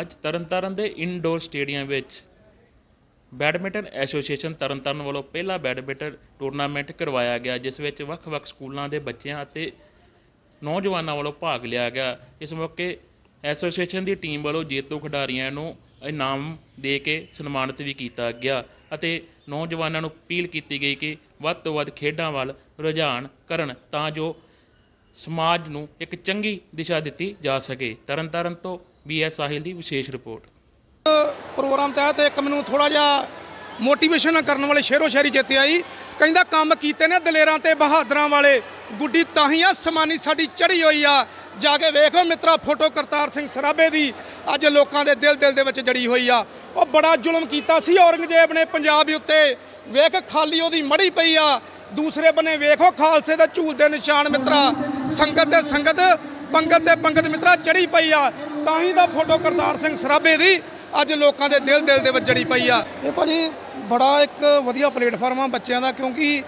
ਅੱਜ ਤਰਨਤਾਰਨ ਦੇ indoor stadium ਵਿੱਚ ਬੈਡਮਿੰਟਨ ਐਸੋਸੀਏਸ਼ਨ ਤਰਨਤਾਰਨ ਵੱਲੋਂ ਪਹਿਲਾ ਬੈਡਮਿੰਟਨ ਟੂਰਨਾਮੈਂਟ ਕਰਵਾਇਆ ਗਿਆ, ਜਿਸ ਵਿੱਚ ਵੱਖ-ਵੱਖ ਸਕੂਲਾਂ ਦੇ ਬੱਚਿਆਂ ਅਤੇ ਨੌਜਵਾਨਾਂ ਵੱਲੋਂ ਭਾਗ ਲਿਆ ਗਿਆ। ਇਸ ਮੌਕੇ ਐਸੋਸੀਏਸ਼ਨ ਦੀ ਟੀਮ ਵੱਲੋਂ ਜੇਤੂ ਖਿਡਾਰੀਆਂ ਨੂੰ ਇਨਾਮ ਦੇ ਕੇ ਸਨਮਾਨਿਤ ਵੀ ਕੀਤਾ ਗਿਆ ਅਤੇ ਨੌਜਵਾਨਾਂ ਨੂੰ ਅਪੀਲ ਕੀਤੀ ਗਈ ਕਿ ਵੱਧ ਤੋਂ ਵੱਧ ਖੇਡਾਂ ਵੱਲ ਰੁਝਾਨ ਕਰਨ ਤਾਂ ਜੋ ਸਮਾਜ ਨੂੰ ਇੱਕ ਚੰਗੀ ਦਿਸ਼ਾ ਦਿੱਤੀ ਜਾ ਸਕੇ। ਤਰਨਤਾਰਨ ਤੋਂ ਬੀਐਸ ਸਾਹਿਲ ਦੀ ਵਿਸ਼ੇਸ਼ ਰਿਪੋਰਟ। ਪ੍ਰੋਗਰਾਮ ਤਹਿਤ ਇੱਕ ਮੈਨੂੰ ਥੋੜਾ ਜਿਹਾ ਮੋਟੀਵੇਸ਼ਨ ਕਰਨ ਵਾਲੇ ਸ਼ੇਰੋ ਸ਼ਾਇਰੀ ਚੇਤੇ ਆਈ। ਕਹਿੰਦਾ ਕੰਮ ਕੀਤੇ ਨੇ ਦਲੇਰਾਂ ਤੇ ਬਹਾਦਰਾਂ ਵਾਲੇ। ਗੁੱਡੀ ਤਾਹੀਆਂ ਸਮਾਨੀ ਸਾਡੀ ਚੜੀ ਹੋਈ ਆ। ਜਾ ਕੇ ਵੇਖੋ ਮਿੱਤਰਾ, ਫੋਟੋ ਕਰਤਾਰ ਸਿੰਘ ਸਰਾਭੇ ਦੀ ਅੱਜ ਲੋਕਾਂ ਦੇ ਦਿਲ ਦਿਲ ਦੇ ਵਿੱਚ ਜੜੀ ਹੋਈ ਆ। ਉਹ ਬੜਾ ਜ਼ੁਲਮ ਕੀਤਾ ਸੀ। ਔਰੰਗਜ਼ੇਬ ਨੇ ਪੰਜਾਬ ਦੇ ਉੱਤੇ ਵੇਖ ਖਾਲੀ ਉਹਦੀ ਮੜੀ ਪਈ ਆ। ਦੂਸਰੇ ਬੰਨੇ ਵੇਖੋ ਖਾਲਸੇ ਦੇ ਝੂਲ ਦੇ ਨਿਸ਼ਾਨ ਮਿੱਤਰਾ। ਸੰਗਤ ਤੇ ਸੰਗਤ, ਪੰਗਤ ਤੇ ਪੰਗਤ ਮਿੱਤਰਾ ਚੜੀ ਪਈ ਆ। ਤਾਂ ਹੀ ਦਾ ਫੋਟੋ ਕਰਤਾਰ ਸਿੰਘ ਸਰਾਭੇ ਦੀ ਅੱਜ ਲੋਕਾਂ ਦੇ ਦਿਲ ਦਿਲ ਦੇ ਵਿੱਚ ਜੜੀ ਪਈ ਆ। ਇਹ ਭਾਜੀ ਬੜਾ ਇੱਕ ਵਧੀਆ ਪਲੇਟਫਾਰਮ ਆ ਬੱਚਿਆਂ ਦਾ, ਕਿਉਂਕਿ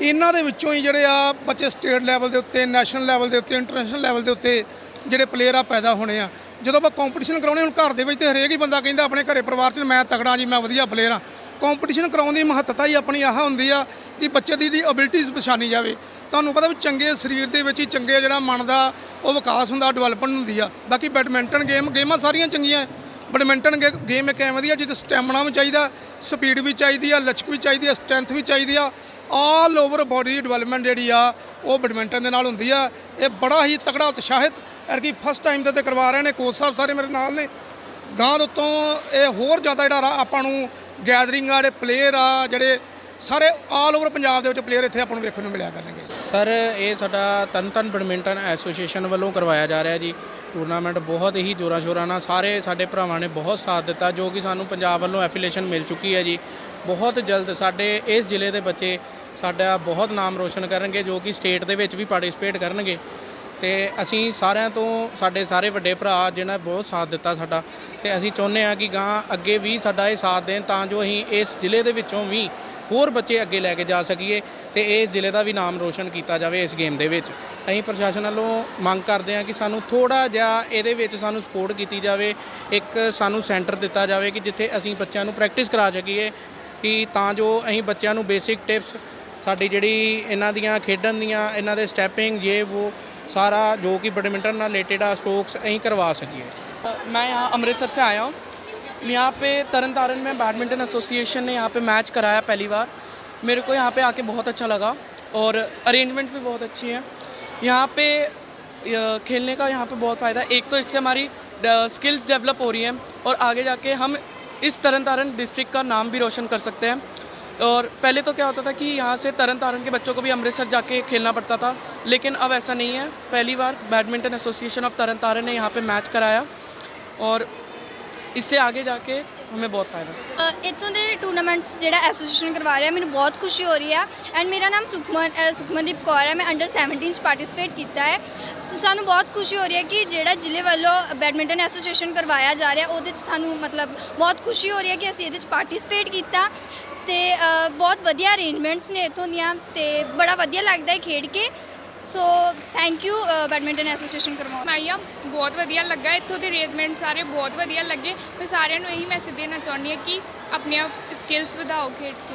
ਇਹਨਾਂ ਦੇ ਵਿੱਚੋਂ ਹੀ ਜਿਹੜੇ ਆ ਬੱਚੇ ਸਟੇਟ ਲੈਵਲ ਦੇ ਉੱਤੇ, ਨੈਸ਼ਨਲ ਲੈਵਲ ਦੇ ਉੱਤੇ, ਇੰਟਰਨੈਸ਼ਨਲ ਲੈਵਲ ਦੇ ਉੱਤੇ ਜਿਹੜੇ ਪਲੇਅਰ ਆ ਪੈਦਾ ਹੋਣੇ ਆ। ਜਦੋਂ ਆਪਾਂ ਕੰਪੀਟੀਸ਼ਨ ਕਰਾਉਣੇ ਹੁਣ ਘਰ ਦੇ ਵਿੱਚ ਤੇ ਹਰੇਕ ਹੀ ਬੰਦਾ ਕਹਿੰਦਾ ਆਪਣੇ ਘਰੇ ਪਰਿਵਾਰ 'ਚ ਮੈਂ ਤਕੜਾ ਜੀ, ਮੈਂ ਵਧੀਆ ਪਲੇਅਰ ਆ। ਕੰਪੀਟੀਸ਼ਨ ਕਰਾਉਣ ਦੀ ਮਹੱਤਤਾ ਹੀ ਆਪਣੀ ਆਹ ਹੁੰਦੀ ਆ ਕਿ ਬੱਚੇ ਦੀ ਦੀ ਅਬਿਲਿਟੀਜ਼ ਪਛਾਣੀ ਜਾਵੇ। ਤੁਹਾਨੂੰ ਪਤਾ ਵੀ ਚੰਗੇ ਸਰੀਰ ਦੇ ਵਿੱਚ ਹੀ ਚੰਗੇ ਜਿਹੜਾ ਮਨ ਦਾ ਉਹ ਵਿਕਾਸ ਹੁੰਦਾ ਡਿਵੈਲਪਮੈਂਟ ਹੁੰਦੀ ਆ। ਬਾਕੀ ਬੈਡਮਿੰਟਨ ਗੇਮ ਗੇਮਾਂ ਸਾਰੀਆਂ ਚੰਗੀਆਂ। ਬੈਡਮਿੰਟਨ ਗੇ- ਗੇਮ ਇੱਕ ਐਵੇਂ ਦੀ ਆ ਜਿਸ 'ਚ ਸਟੈਮਿਨਾ ਵੀ ਚਾਹੀਦਾ ਸਪੀਡ ਵੀ ਚਾਹੀਦੀ ਆ, ਲਚਕ ਵੀ ਚਾਹੀਦੀ ਆ ਸਟਰੈਂਥ ਵੀ ਚਾਹੀਦੀ ਆ। ਆਲ ਓਵਰ ਬਾਡੀ ਦੀ ਡਿਵੈਲਪਮੈਂਟ ਜਿਹੜੀ ਆ, ਉਹ ਬੈਡਮਿੰਟਨ ਦੇ ਨਾਲ ਹੁੰਦੀ ਆ। ਇਹ ਬੜਾ ਹੀ ਤਕੜਾ, ਉਤਸ਼ਾਹਿਤ ਐਰਕੀ ਫਸਟ ਟਾਈਮ ਦੇ ਤੇ ਕਰਵਾ ਰਹੇ ਨੇ ਕੋਚ ਸਾਹਿਬ ਸਾਰੇ ਮੇਰੇ ਨਾਲ ਨੇ। ਗਾਂ ਦੇ ਉੱਤੋਂ ਇਹ ਹੋਰ ਜ਼ਿਆਦਾ ਜਿਹੜਾ ਰਾ- ਆਪਾਂ ਨੂੰ ਗੈਦਰਿੰਗ ਆ, ਜਿਹੜੇ ਪਲੇਅਰ ਆ, ਜਿਹੜੇ ਸਾਰੇ ਆਲ ਓਵਰ ਪੰਜਾਬ ਦੇ ਵਿੱਚ ਪਲੇਅਰ ਇੱਥੇ ਆਪਾਂ ਨੂੰ ਵੇਖਣ ਨੂੰ ਮਿਲਿਆ ਕਰਨਗੇ। ਸਰ, ਇਹ ਸਾਡਾ ਤਨਤਨ ਬੈਡਮਿੰਟਨ ਐਸੋਸੀਏਸ਼ਨ ਵੱਲੋਂ ਕਰਵਾਇਆ ਜਾ ਰਿਹਾ ਜੀ। ਟੂਰਨਾਮੈਂਟ ਬਹੁਤ ਹੀ ਜੋਰਾਂ ਸ਼ੋਰਾਂ ਨਾਲ ਸਾਰੇ ਸਾਡੇ ਭਰਾਵਾਂ ਨੇ ਬਹੁਤ ਸਾਥ ਦਿੱਤਾ, ਜੋ ਕਿ ਸਾਨੂੰ ਪੰਜਾਬ ਵੱਲੋਂ ਐਫੀਲੀਏਸ਼ਨ ਮਿਲ ਚੁੱਕੀ ਹੈ ਜੀ। ਬਹੁਤ ਜਲਦ ਸਾਡੇ ਇਸ ਜ਼ਿਲ੍ਹੇ ਦੇ ਬੱਚੇ ਸਾਡਾ ਬਹੁਤ ਨਾਮ ਰੋਸ਼ਨ ਕਰਨਗੇ, ਜੋ ਕਿ ਸਟੇਟ ਦੇ ਵਿੱਚ ਵੀ ਪਾਰਟਿਸਿਪੇਟ ਕਰਨਗੇ। ਤੇ ਅਸੀਂ ਸਾਰਿਆਂ ਤੋਂ ਸਾਡੇ ਸਾਰੇ ਵੱਡੇ ਭਰਾ ਜਿਨ੍ਹਾਂ ਬਹੁਤ ਸਾਥ ਦਿੱਤਾ ਸਾਡਾ, ਤੇ ਅਸੀਂ ਚਾਹੁੰਦੇ ਹਾਂ ਕਿ ਗਾਂ ਅੱਗੇ ਵੀ ਸਾਡਾ ਇਹ ਸਾਥ ਦੇਣ, ਤਾਂ ਜੋ ਅਸੀਂ ਇਸ ਜ਼ਿਲ੍ਹੇ ਦੇ ਵਿੱਚੋਂ ਵੀ ਹੋਰ ਬੱਚੇ ਅੱਗੇ ਲੈ ਕੇ ਜਾ ਸਕੀਏ ਤੇ ਇਹ ਜ਼ਿਲ੍ਹੇ ਦਾ ਵੀ ਨਾਮ ਰੋਸ਼ਨ ਕੀਤਾ ਜਾਵੇ ਇਸ ਗੇਮ ਦੇ ਵਿੱਚ ਅਸੀਂ ਪ੍ਰਸ਼ਾਸਨ ਵੱਲੋਂ ਮੰਗ ਕਰਦੇ ਹਾਂ ਕਿ ਸਾਨੂੰ ਥੋੜਾ ਜਿਹਾ ਇਹਦੇ ਵਿੱਚ ਸਾਨੂੰ ਸਪੋਰਟ ਕੀਤੀ ਜਾਵੇ ਇੱਕ ਸਾਨੂੰ ਸੈਂਟਰ ਦਿੱਤਾ ਜਾਵੇ ਕਿ ਜਿੱਥੇ ਅਸੀਂ ਬੱਚਿਆਂ ਨੂੰ ਪ੍ਰੈਕਟਿਸ ਕਰਾ ਸਕੀਏ ਕਿ ਤਾਂ ਜੋ ਅਸੀਂ ਬੱਚਿਆਂ ਨੂੰ ਬੇਸਿਕ ਟਿਪਸ ਸਾਡੀ ਜਿਹੜੀ ਇਹਨਾਂ ਦੀਆਂ ਖੇਡਣ ਦੀਆਂ ਇਹਨਾਂ ਦੇ ਸਟੈਪਿੰਗ ਇਹ ਉਹ ਸਾਰਾ ਜੋ ਕਿ ਬੈਡਮਿੰਟਨ ਨਾਲ ਰਿਲੇਟਡ ਆ ਸਟ੍ਰੋਕਸ ਅਸੀਂ ਕਰਵਾ ਸਕੀਏ मैं यहाँ अमृतसर से आया हूँ यहाँ पे तरन तारण में बैडमिंटन एसोसिएशन ने यहाँ पे मैच कराया पहली बार। मेरे को यहाँ पे आके बहुत अच्छा लगा और अरेंजमेंट भी बहुत अच्छी है। यहाँ पे खेलने का यहाँ पे बहुत फ़ायदा है। एक तो इससे हमारी स्किल्स डेवलप हो रही हैं और आगे जाके हम इस तरन तारण डिस्ट्रिक्ट का नाम भी रोशन कर सकते हैं। और पहले तो क्या होता था कि यहाँ से तरन तारण के बच्चों को भी अमृतसर जाके खेलना पड़ता था, लेकिन अब ऐसा नहीं है। पहली बार badminton association of Tarn Taran ने यहाँ पे मैच कराया और इससे आगे जाके हमें बहुत फ़ायदा ਅ, ਇੱਥੋਂ ਦੇ ਟੂਰਨਾਮੈਂਟਸ ਜਿਹੜਾ ਐਸੋਸੀਏਸ਼ਨ ਕਰਵਾ ਰਿਹਾ ਮੈਨੂੰ ਬਹੁਤ ਖੁਸ਼ੀ ਹੋ ਰਹੀ ਹੈ ਐਂਡ ਮੇਰਾ ਨਾਮ ਸੁਖਮਨ ਅ, ਸੁਖਮਨਦੀਪ ਕੌਰ ਹੈ ਮੈਂ ਅੰਡਰ 17 ਚ ਪਾਰਟਿਸਿਪੇਟ ਕੀਤਾ ਹੈ ਸਾਨੂੰ ਬਹੁਤ ਖੁਸ਼ੀ ਹੋ ਰਹੀ ਹੈ ਕਿ ਜਿਹੜਾ ਜ਼ਿਲ੍ਹੇ ਵੱਲੋਂ ਬੈਡਮਿੰਟਨ ਐਸੋਸੀਏਸ਼ਨ ਕਰਵਾਇਆ ਜਾ ਰਿਹਾ ਉਹਦੇ 'ਚ ਸਾਨੂੰ ਮਤਲਬ ਬਹੁਤ ਖੁਸ਼ੀ ਹੋ ਰਹੀ ਹੈ ਕਿ ਅਸੀਂ ਇਹਦੇ 'ਚ ਪਾਰਟਿਸਿਪੇਟ ਕੀਤਾ ਤੇ ਅ, ਬਹੁਤ ਵਧੀਆ ਅਰੇਂਜਮੈਂਟਸ ਨੇ ਇੱਥੋਂ ਦੀਆਂ ਤੇ ਬੜਾ ਵਧੀਆ ਲੱਗਦਾ ਹੈ ਖੇਡ ਕੇ So thank you badminton association ਕਰਵਾਉਣ ਮਾਈਆ ਬਹੁਤ ਵਧੀਆ ਲੱਗਾ ਇੱਥੋਂ ਦੇ ਅਰੇਂਜਮੈਂਟ ਸਾਰੇ, ਬਹੁਤ ਵਧੀਆ ਲੱਗੇ। ਮੈਂ ਸਾਰਿਆਂ ਨੂੰ ਇਹੀ ਮੈਸੇਜ ਦੇਣਾ ਚਾਹੁੰਦੀ ਹਾਂ ਕਿ ਆਪਣੀਆਂ ਸਕਿੱਲਸ ਵਧਾਓ ਖੇਡ ਕੇ।